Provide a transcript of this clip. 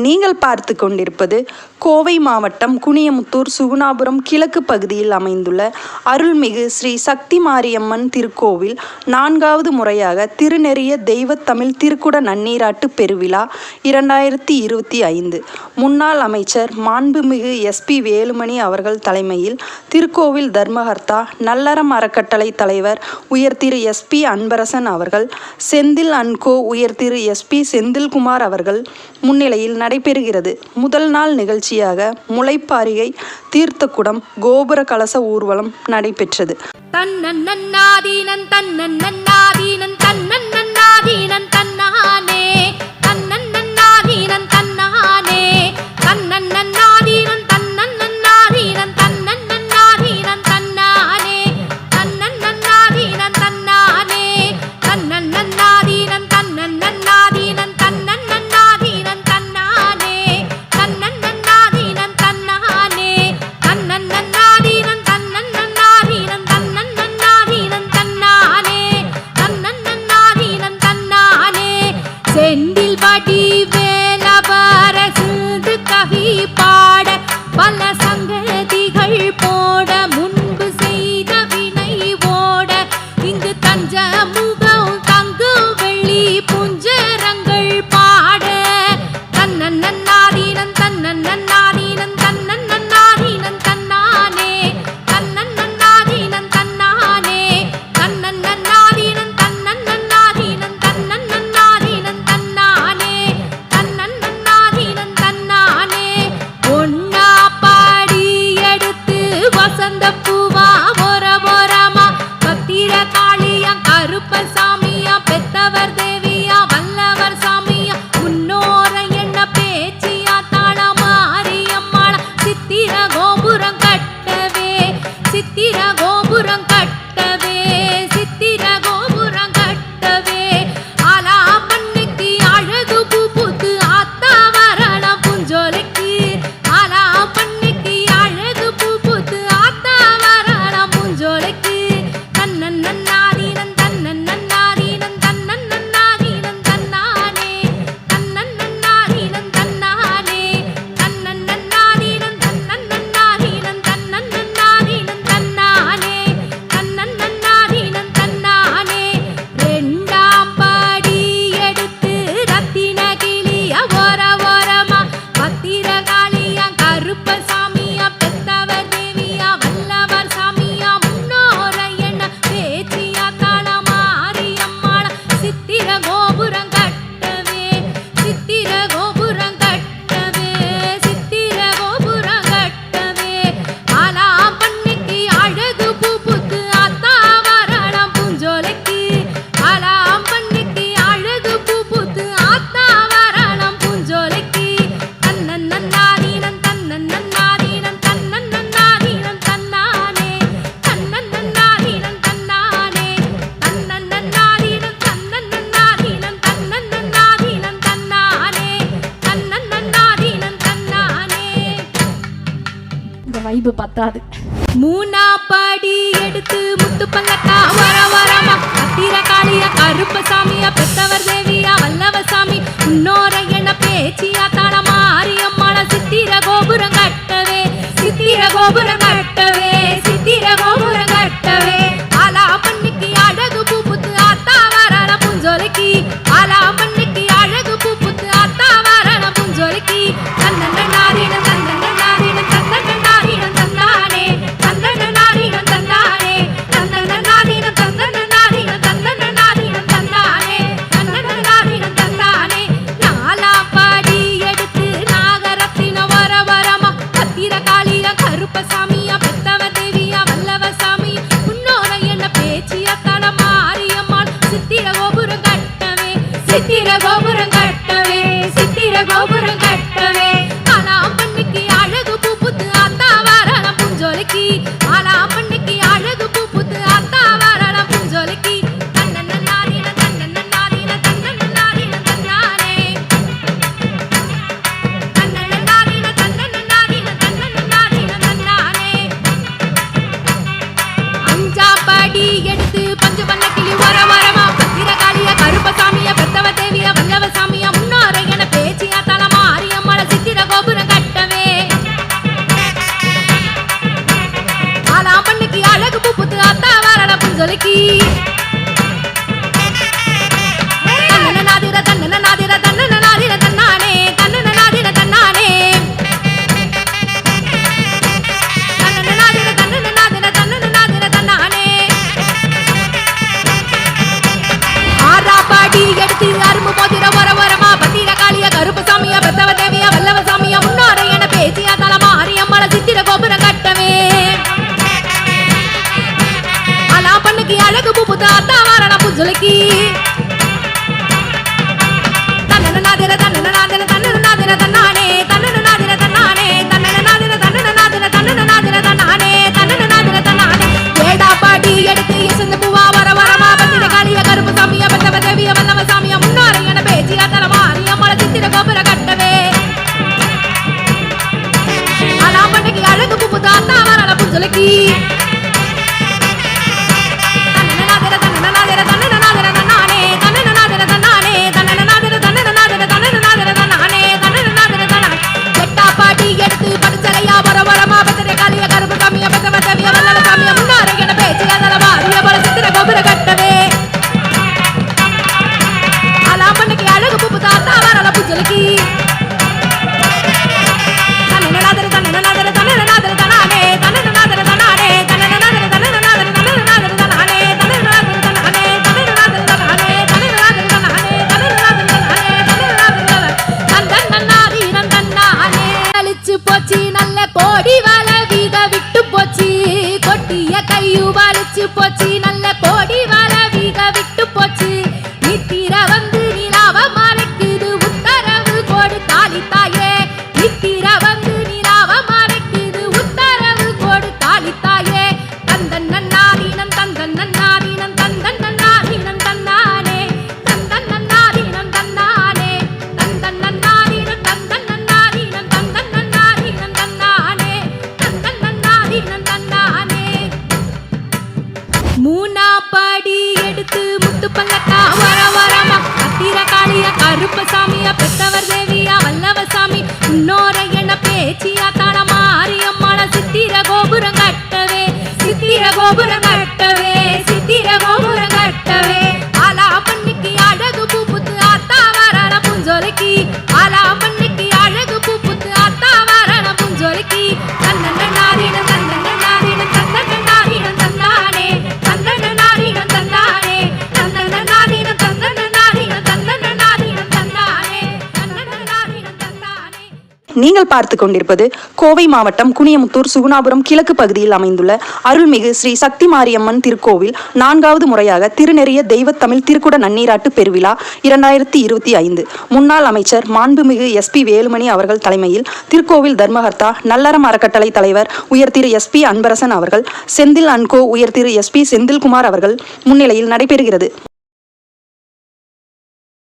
நீங்கள் பார்த்து கொண்டிருப்பது கோவை மாவட்டம் குனியமுத்தூர் சுகுணாபுரம் கிழக்கு பகுதியில் அமைந்துள்ள அருள்மிகு ஸ்ரீ சக்தி மாரியம்மன் திருக்கோவில் நான்காவது முறையாக திருநெறிய தெய்வ தமிழ் திருக்குட நன்னீராட்டு பெருவிழா இரண்டாயிரத்தி இருபத்தி ஐந்து. முன்னாள் அமைச்சர் மாண்புமிகு எஸ்பி வேலுமணி அவர்கள் தலைமையில் திருக்கோவில் தர்மகர்த்தா நல்லறம் அறக்கட்டளை தலைவர் உயர்திரு எஸ்பி அன்பரசன் அவர்கள் செந்தில் அன்கோ உயர்திரு எஸ்பி செந்தில்குமார் அவர்கள் முன்னிலையில் நடைபெறுகிறது. முதல் நாள் நிகழ்ச்சியாக முளைப்பாரியை தீர்த்தக்குடம் கோபுர கலச ஊர்வலம் நடைபெற்றது. தன்னன் நன்னாதீனன் தன்னன் தன்னன் பாட்டில் பாட்டி அறிவு பத்தாது. மூணா படி எடுத்து முத்து பல்லக்கா வர வரமா கத்திர காளியா கருப்பசாமியா பெத்தவர் தேவியா வல்லவசாமி உன்னோ சித்திர கோபுரம் கட்டவே சித்திர கோபுரம் சுலக்கி தன்னன நாதிர தன்னன நாதிர தன்னன நாதிர தன்னானே தன்னன நாதிர தன்னானே தன்னன நாதிர தன்னன நாதிர தன்னன நாதிர தன்னானே தன்னன நாதிர தன்னானே. ஏடா பாடி எடுத்து எசந்து பூவா வர வரமா பத்திர காளிய கருப்பு you about to put in நீங்கள் பார்த்து கொண்டிருப்பது கோவை மாவட்டம் குனியமுத்தூர் சுகுணாபுரம் கிழக்கு பகுதியில் அமைந்துள்ள அருள்மிகு ஸ்ரீ சக்தி மாரியம்மன் திருக்கோவில் நான்காவது முறையாக திருநெறிய தெய்வத்தமிழ் திருக்குட நன்னீராட்டு பெருவிழா இரண்டாயிரத்தி இருபத்தி ஐந்து. முன்னாள் அமைச்சர் மாண்புமிகு எஸ் பி வேலுமணி அவர்கள் தலைமையில் திருக்கோவில் தர்மகர்த்தா நல்லறம் அறக்கட்டளை தலைவர் உயர்திரு எஸ் பி அன்பரசன் அவர்கள் செந்தில் அன்கோ உயர் திரு எஸ் பி செந்தில்குமார் அவர்கள் முன்னிலையில் நடைபெறுகிறது.